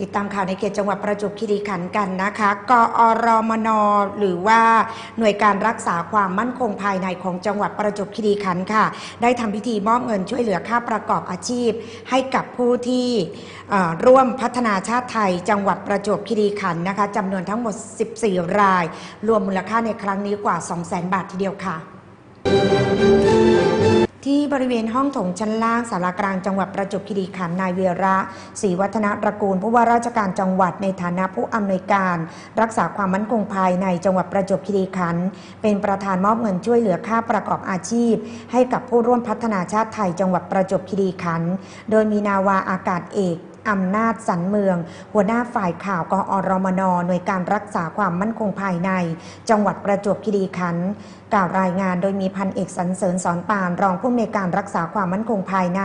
ติดตามข่าวในเขตจังหวัดประจวบคีรีขันธ์กันนะคะ กอรมน หรือว่าหน่วยการรักษาความมั่นคงภายในของจังหวัดประจวบคีรีขันธ์ค่ะ ได้ทำพิธีมอบเงินช่วยเหลือค่าประกอบอาชีพ ให้กับผู้ที่ร่วมพัฒนาชาติไทย จังหวัดประจวบคีรีขันธ์นะคะจำนวนทั้งหมด 14 ราย รวมมูลค่าในครั้งนี้กว่า 200,000 บาททีเดียวค่ะ ที่บริเวณห้องถงชั้นล่างสารากลางจังหวัดประจวบคีรีขันธ์นายเวียระศรีวัฒนตระกูลผู้ว่าราชการจังหวัดในฐานะผู้อำนวยการ รักษาความมั่นคงภายในจังหวัดประจวบคีรีขันธ์เป็นประธานมอบเงินช่วยเหลือค่าประกอบอาชีพ ให้กับผู้ร่วมพัฒนาชาติไทยจังหวัดประจวบคีรีขันธ์โดยมีนาวาอากาศเอก อำนาจสันเมือง หัวหน้าฝ่ายข่าวกอรมนหน่วยการรักษาความมั่นคงภายใน จังหวัดประจวบคีรีขันธ์กล่าวรายงานโดยมีพันเอกสันเสริญสอนปานรองผู้อำนวยการรักษาความมั่นคงภายใน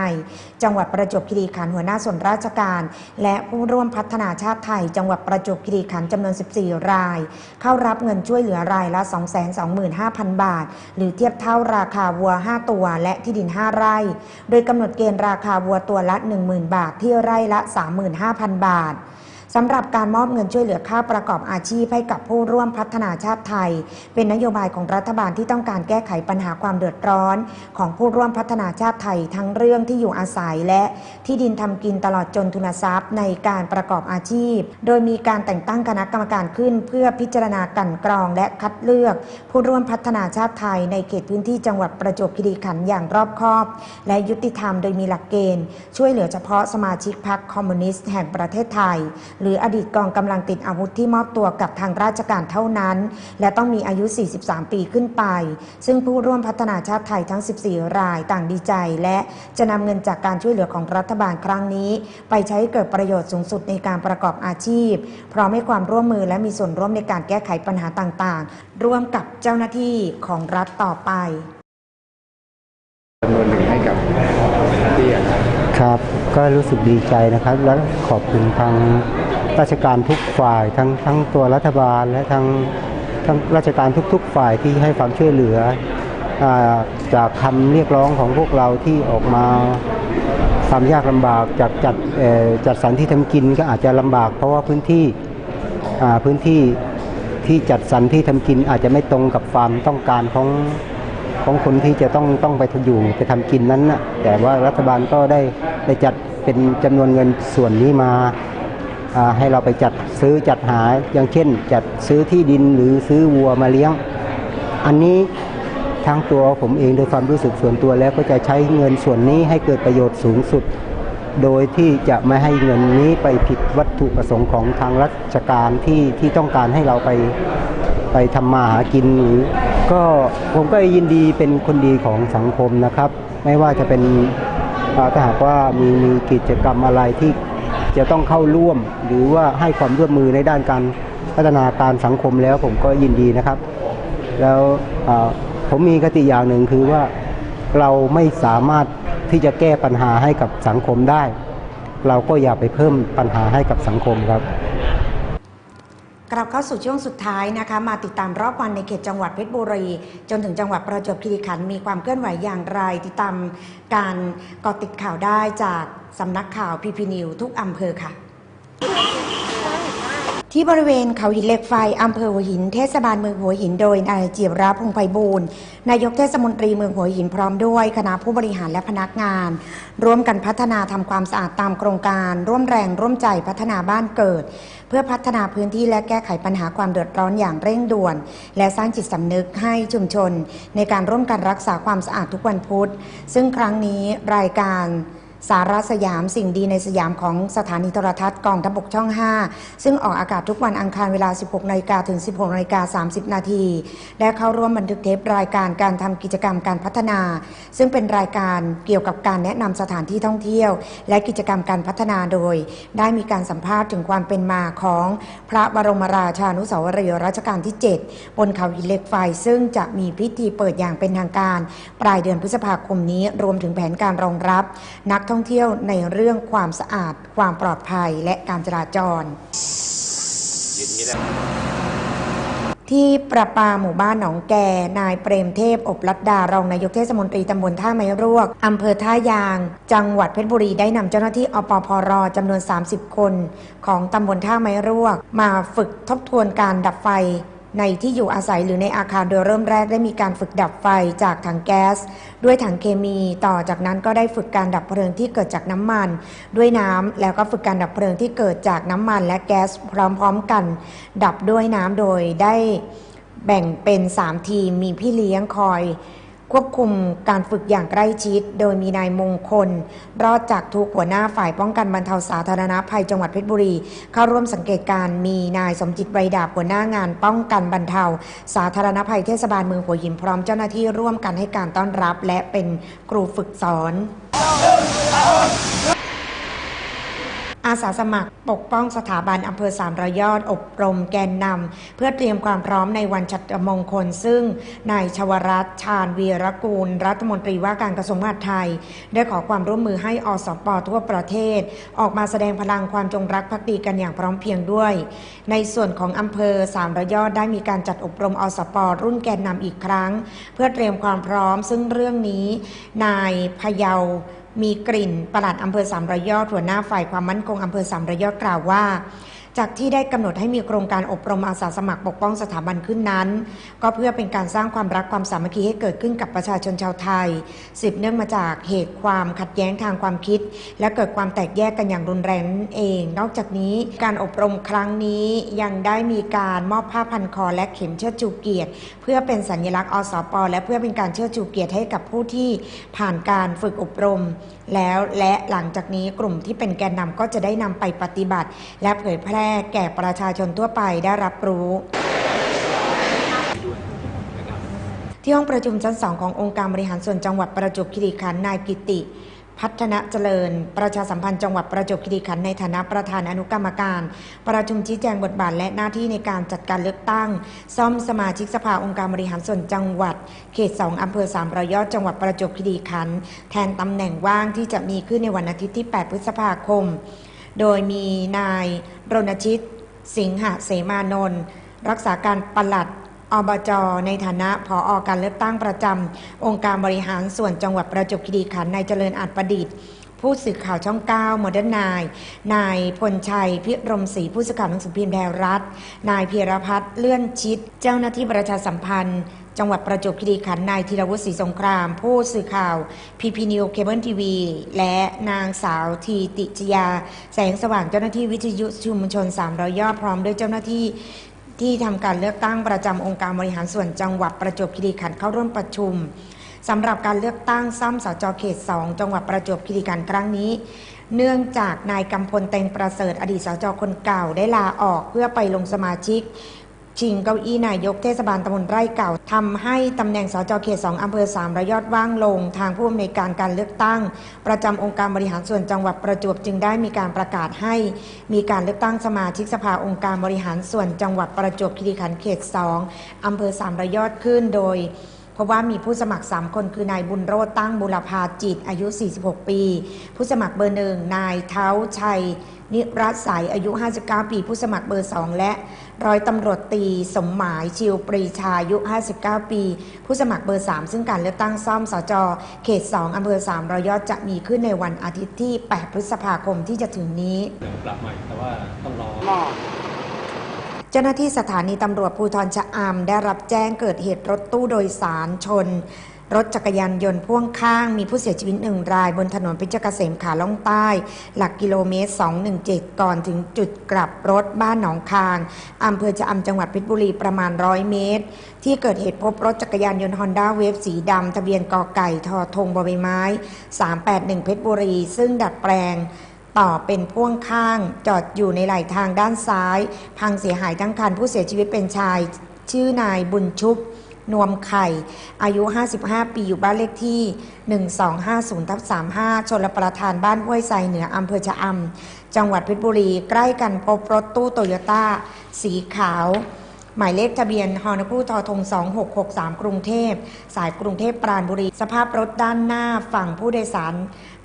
จังหวัดประจวบคีรีขันธ์หัวหน้าส่วนราชการ และผู้ร่วมพัฒนาชาติไทย จังหวัดประจวบคีรีขันธ์จำนวน 14 ราย เข้ารับเงินช่วยเหลือรายละ 225,000 บาท หรือเทียบเท่าราคาวัว 5 ตัว และที่ดิน 5 ไร่ โดยกำหนดเกณฑ์ราคาวัวตัวละ 10,000 บาทที่ไร่ละ35,000 บาท สำหรับการมอบเงินช่วยเหลือค่าประกอบอาชีพให้กับผู้ร่วมพัฒนาชาติไทย เป็นนโยบายของรัฐบาลที่ต้องการแก้ไขปัญหาความเดือดร้อน ของผู้ร่วมพัฒนาชาติไทยทั้งเรื่องที่อยู่อาศัยและที่ดินทำกินตลอดจนทุนทรัพย์ ในการประกอบอาชีพ โดยมีการแต่งตั้งคณะกรรมการขึ้น เพื่อพิจารณากันกรองและคัดเลือก ผู้ร่วมพัฒนาชาติไทย ในเขตพื้นที่จังหวัดประจวบคีรีขันธ์อย่างรอบคอบ และยุติธรรมโดยมีหลักเกณฑ์ ช่วยเหลือเฉพาะสมาชิกพรรคคอมมิวนิสต์แห่งประเทศไทยหรืออดีตกองกำลังติดอาวุธที่มอบตัวกับทางราชการเท่านั้น และต้องมีอายุ 43 ปีขึ้นไป ซึ่งผู้ร่วมพัฒนาชาติไทยทั้ง 14 รายต่างดีใจ และจะนำเงินจากการช่วยเหลือของรัฐบาลครั้งนี้ ไปใช้เกิดประโยชน์สูงสุดในการประกอบอาชีพ พร้อมให้ความร่วมมือและมีส่วนร่วมในการแก้ไขปัญหาต่างๆ ร่วมกับเจ้าหน้าที่ของรัฐต่อไปจำนวนหนึ่งให้กับที่อะครับครับ ก็รู้สึกดีใจนะครับ และขอบคุณทาง ราชการทุกฝ่ายทั้งทั้งตัวรัฐบาลและทั้งทั้งราชการทุก ๆ ฝ่ายที่ให้ความช่วยเหลืออาจากคำเรียกร้องของพวกเราที่ออกมาความยากลำบากจากจัดจัดสรรที่ทำกินก็อาจจะลำบาก เพราะว่าพื้นที่พื้นที่ที่จัดสรรที่ทำกินอาจจะไม่ตรงกับความต้องการของของคนที่จะต้องต้องไปอยู่ไปทำกินนั้นนะแต่ว่ารัฐบาลก็ได้ได้จัดเป็นจำนวนเงินส่วนนี้มา ให้เราไปจัดซื้อจัดหาอย่างเช่น จัดซื้อที่ดินหรือซื้อวัวมาเลี้ยง อันนี้ทางตัวผมเองโดยความรู้สึกส่วนตัวแล้วก็จะใช้เงินส่วนนี้ให้เกิดประโยชน์สูงสุด โดยที่จะไม่ให้เงินนี้ไปผิดวัตถุประสงค์ของทางราชการที่ที่ต้องการให้เราไปไปทำมาหากินหรือก็ผมก็ยินดีเป็นคนดีของสังคมนะครับ ไม่ว่าจะเป็นถ้าหากว่ามีมีกิจกรรมอะไรที่ จะต้องเข้าร่วมหรือว่าให้ความร่วมมือในด้านการพัฒนาการสังคมแล้วผมก็ยินดีนะครับ แล้วผมมีคติอย่างหนึ่งคือว่าเราไม่สามารถที่จะแก้ปัญหาให้กับสังคมได้ เราก็อย่าไปเพิ่มปัญหาให้กับสังคมครับ กลับเข้าสู่ช่วงสุดท้ายนะคะ มาติดตามรอบวันในเขตจังหวัดเพชรบุรี จนถึงจังหวัดประจวบคีรีขันธ์มีความเคลื่อนไหวอย่างไร ติดตามการเกาะติดข่าวได้จากสำนักข่าวพีพีนิวทุกอำเภอค่ะ ที่บริเวณเขาหินเหล็กไฟ อำเภอหัวหิน เทศบาลเมืองหัวหิน โดยนายจีบราพงไพบูลย์นายกเทศมนตรีเมืองหัวหินพร้อมด้วยคณะผู้บริหารและพนักงาน ร่วมกันพัฒนาทำความสะอาดตามโครงการ ร่วมแรงร่วมใจพัฒนาบ้านเกิด เพื่อพัฒนาพื้นที่และแก้ไขปัญหาความเดือดร้อนอย่างเร่งด่วน และสร้างจิตสำนึกให้ชุมชน ในการร่วมกันรักษาความสะอาดทุกวันพุธ ซึ่งครั้งนี้รายการ สาระสยามสิ่งดีในสยามของสถานีโทรทัศน์กองทพบกช่อง 5 ซึ่งออกอากาศทุกวันอังคารเวลา 16นาฬิกาถึง 16นาฬิกา30 นาทีและเข้าร่วมบันทึกเทปรายการการทำกิจกรรมการพัฒนา ซึ่งเป็นรายการเกี่ยวกับการแนะนำสถานที่ท่องเที่ยว และกิจกรรมการพัฒนาโดย ได้มีการสัมภาษณ์ถึงความเป็นมาของพระบรมราชานุสาวรีย์รัชกาลที่ 7 บนเขาหินเหล็กไฟ ซึ่งจะมีพิธีเปิดอย่างเป็นทางการ ปลายเดือนพฤษภาคมนี้รวมถึงแผนการรองรับนักท่องเที่ยวในเรื่องความสะอาด ความปลอดภัยและการจราจร ที่ประปาหมู่บ้านหนองแก่นายเปรมเทพอบลัดดารองนายกเทศมนตรีตำบลท่าไม้รวกอำเภอท่ายาง จังหวัดเพชรบุรีได้นำเจ้าหน้าที่อปพรจำนวน 30 คน ของตำบลท่าไม้รวก มาฝึกทบทวนการดับไฟ ในที่อยู่อาศัยหรือในอาคารโดยเริ่มแรกได้มีการฝึกดับไฟจากถังแก๊ส ด้วยถังเคมี ต่อจากนั้นก็ได้ฝึกการดับเพลิงที่เกิดจากน้ำมัน ด้วยน้ำแล้วก็ฝึกการดับเพลิงที่เกิดจากน้ำมัน และแก๊สพร้อมๆกัน ดับด้วยน้ำโดยได้แบ่งเป็น 3 ทีมมีพี่เลี้ยงคอย ควบคุมการฝึกอย่างใกล้ชิด โดยมีนายมงคล รอดจากทุกหัวหน้าฝ่ายป้องกันบรรเทาสาธารณภัยจังหวัดเพชรบุรี เข้าร่วมสังเกตการมีนายสมจิตไบดาบหัวหน้างาน ป้องกันบรรเทา สาธารณภัยเทศบาลเมืองหัวหินพร้อมเจ้าหน้าที่ร่วมกันให้การต้อนรับ และเป็นครูฝึกสอน อาสาสมัครปกป้องสถาบันอำเภอสามรอยอดอบรมแกนนำเพื่อเตรียมความพร้อมในวันชัตรมงคล ซึ่งนายชวรัตชาญวีรกูล รัฐมนตรีว่าการกระทรวงมหาดไทย ได้ขอความร่วมมือให้อสปทั่วประเทศ ออกมาแสดงพลังความจงรักภักดีกันอย่างพร้อมเพียงด้วย ในส่วนของอำเภอสามรอยอดได้มีการจัดอบรมอสปรุ่นแกนนำอีกครั้ง เพื่อเตรียมความพร้อม ซึ่งเรื่องนี้ นายพยา มีกลิ่นประหลัดอำเภอสามระยอดหัวหน้าฝ่ายความมั่นคงอำเภอสามระยอดกล่าวว่า จากที่ได้กำหนดให้มีโครงการอบรมอาสาสมัครปกป้องสถาบันขึ้นนั้น ก็เพื่อเป็นการสร้างความรักความสามัคคีให้เกิดขึ้นกับประชาชนชาวไทยสืบเนื่องมาจากเหตุความขัดแย้งทางความคิด และเกิดความแตกแยกกันอย่างรุนแรงนั่นเอง นอกจากนี้การอบรมครั้งนี้ยังได้มีการมอบผ้าพันคอและเข็มเชิดชูเกียรติ เพื่อเป็นสัญลักษณ์อสปและเพื่อเป็นการเชิดชูเกียรติให้กับผู้ที่ผ่านการฝึกอบรม แล้วและหลังจากนี้กลุ่มที่เป็นแกนนำก็จะได้นำไปปฏิบัติ และเผยแพร่แก่ประชาชนทั่วไปได้รับรู้ที่ห้องประชุมชั้นสองขององค์การบริหารส่วนจังหวัดประจวบคีรีขันธ์นายกิติ พัฒนาเจริญ ประชาสัมพันธ์จังหวัดประจวบคีรีขันธ์ในฐานะประธานอนุกรรมการ ประชุมชี้แจงบทบาทและหน้าที่ในการจัดการเลือกตั้ง ซ่อมสมาชิกสภาองค์การบริหารส่วนจังหวัด เขต2อำเภอสามรอยยอดจังหวัดประจวบคีรีขันธ์แทนตำแหน่งว่างที่จะมีขึ้นในวันอาทิตย์ที่ 8 พฤษภาคม โดยมีนายรณชิต สิงหเสมานนท์รักษาการปลัดอบจในฐานะผออการเลือกตั้งประจำองค์การบริหารส่วนจังหวัดประจวบคีรีขันธ์นายเจริญอาจประดิษฐ์ ผู้สื่อข่าวช่อง 9 โมเดิร์นนาย นายพลชัย พิรมศรีผู้สื่อข่าวหนังสือพิมพ์แดรัฐ นายเพียรพัฒน์เลื่อนชิด เจ้าหน้าที่ประชาสัมพันธ์ จังหวัดประจวบคีรีขันธ์นายธีรวุฒิศรีสงคราม ผู้สื่อข่าวพีพีนิวเคเบิลทีวีและนางสาวทีติจยา แสงสว่างเจ้าหน้าที่วิทยุชุมชน 300 ยอดพร้อมด้วยเจ้าหน้าที่ที่ทำการเลือกตั้งประจำองค์การบริหารส่วนจังหวัดประจวบคีรีขันธ์เข้าร่วมประชุมสำหรับการเลือกตั้งซ่อมสจเขต 2 จังหวัดประจวบคีรีขันธ์ครั้งนี้ เนื่องจากนายกำพลเต็งประเสริฐอดีตสจคนเก่าได้ลาออกเพื่อไปลงสมาชิก ชิงเก้าอี้นายกเทศบาลตำบลไร่เก่าทำให้ตำแหน่งสจเขต 2 อำเภอสามระยอดว่างลง ทางผู้อำนวยการการเลือกตั้ง ประจำองค์การบริหารส่วนจังหวัดประจวบจึงได้มีการประกาศให้ มีการเลือกตั้งสมาชิกสภาองค์การบริหารส่วนจังหวัดประจวบคีรีขันธ์เขต 2 อำเภอสามระยอดขึ้นโดยเพราะว่ามีผู้สมัคร 3 คนคือนายบุญโรตั้งบุรพาจิตอายุ 46 ปี ผู้สมัครเบอร์หนึ่งนายเท้าชัย นิรัตสายอายุ 59 ปี ผู้สมัครเบอร์ 2 และ ร้อยตำรวจตีสมหมายชิวปรีชาอายุ 59 ปี ผู้สมัครเบอร์ 3 ซึ่งการเลือกตั้งซ่อมสจเขต 2อำเภอ3รอยยอดจะมีขึ้นในวันอาทิตย์ที่ 8 พฤษภาคมที่จะถึงนี้เดี๋ยวปรับใหม่แต่ว่าต้องรอเจ้าหน้าที่สถานีตำรวจภูธรชะอำได้รับแจ้งเกิดเหตุรถตู้โดยสารชน รถจักรยานยนต์พ่วงข้าง มีผู้เสียชีวิตหนึ่งราย บนถนนเพชรเกษมขาล่องใต้ หลักกิโลเมตร 217 ก่อนถึงจุดกลับรถบ้านหนองคางอำเภอชะอำจังหวัดเพชรบุรีประมาณ 100 เมตร ที่เกิดเหตุพบรถจักรยานยนต์ฮอนด้าเวฟสีดำทะเบียนกอไก่ทอทงบใบไม้ 381 เพชรบุรี ซึ่งดัดแปลงต่อเป็นพ่วงข้างจอดอยู่ในไหลทางด้านซ้าย พังเสียหายทั้งคันผู้เสียชีวิตเป็นชาย ชื่อนายบุญชุบ นวมไข่ อายุ 55 ปีอยู่บ้านเลขที่ 1250ทับ35 ชนรประทานบ้านห้วยไซเหนืออำเภอชะอำจังหวัดเพชรบุรี ใกล้กันพบรถตู้โตโยต้า สีขาว หมายเลขทะเบียนฮอนคูทอทง 2663 กรุงเทพ สายกรุงเทพปราณบุรี สภาพรถด้านหน้าฝั่งผู้โดยสาร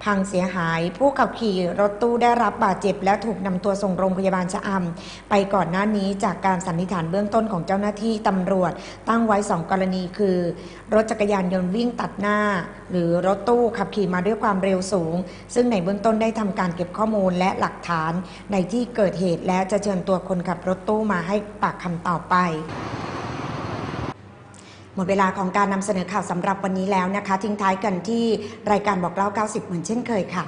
พังเสียหาย ผู้ขับขี่รถตู้ได้รับบาดเจ็บ และถูกนำตัวส่งโรงพยาบาลชะอำไปก่อนหน้านี้จากการสันนิษฐานเบื้องต้นของเจ้าหน้าที่ตำรวจ ตั้งไว้สองกรณีคือ รถจักรยานยนต์วิ่งตัดหน้า หรือรถตู้ขับขี่มาด้วยความเร็วสูง ซึ่งในเบื้องต้นได้ทำการเก็บข้อมูลและหลักฐานในที่เกิดเหตุและจะเชิญตัวคนขับรถตู้มาให้ปากคำต่อไปหมดเวลาของการนำเสนอข่าวสำหรับวันนี้แล้วนะคะ ทิ้งท้ายกันที่รายการบอกเล่า 90 เหมือนเช่นเคยค่ะ